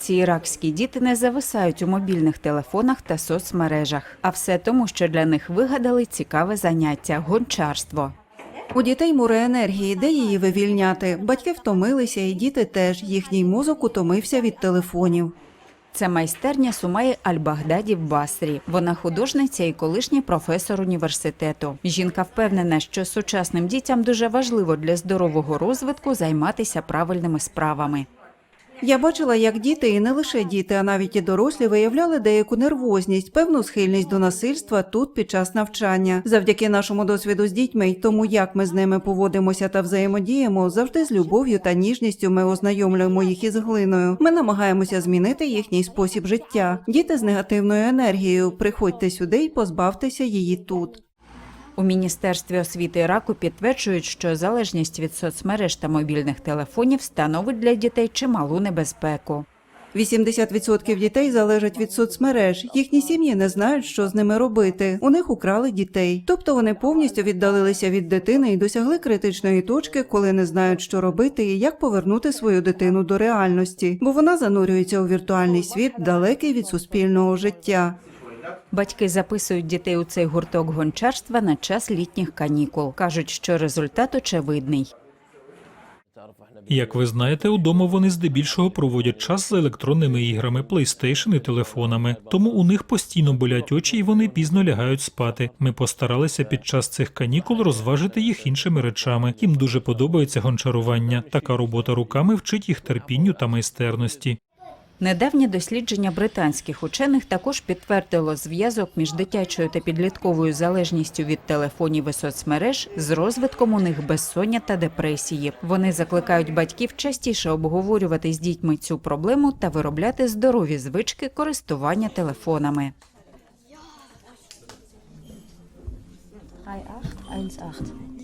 Ці іракські діти не зависають у мобільних телефонах та соцмережах, а все тому, що для них вигадали цікаве заняття гончарство. У дітей море енергії, де її вивільняти. Батьки втомилися, і діти теж. Їхній мозок утомився від телефонів. Це майстерня Сумаї Аль-Багдаді в Басрі. Вона художниця і колишній професор університету. Жінка впевнена, що сучасним дітям дуже важливо для здорового розвитку займатися правильними справами. Я бачила, як діти, і не лише діти, а навіть і дорослі виявляли деяку нервозність, певну схильність до насильства тут під час навчання. Завдяки нашому досвіду з дітьми й тому, як ми з ними поводимося та взаємодіємо, завжди з любов'ю та ніжністю ми ознайомлюємо їх із глиною. Ми намагаємося змінити їхній спосіб життя. Діти з негативною енергією. Приходьте сюди і позбавтеся її тут. У міністерстві освіти Іраку підтверджують, що залежність від соцмереж та мобільних телефонів становить для дітей чималу небезпеку. 80% дітей залежать від соцмереж. Їхні сім'ї не знають, що з ними робити. У них украли дітей. Тобто вони повністю віддалилися від дитини і досягли критичної точки, коли не знають, що робити і як повернути свою дитину до реальності, бо вона занурюється у віртуальний світ, далекий від суспільного життя. Батьки записують дітей у цей гурток гончарства на час літніх канікул. кажуть, що результат очевидний. Як ви знаєте, удома вони здебільшого проводять час за електронними іграми, PlayStation і телефонами. Тому у них постійно болять очі і вони пізно лягають спати. Ми постаралися під час цих канікул розважити їх іншими речами. Їм дуже подобається гончарування. Така робота руками вчить їх терпінню та майстерності. Недавнє дослідження британських учених також підтвердило зв'язок між дитячою та підлітковою залежністю від телефонів і соцмереж з розвитком у них безсоння та депресії. Вони закликають батьків частіше обговорювати з дітьми цю проблему та виробляти здорові звички користування телефонами. 3818.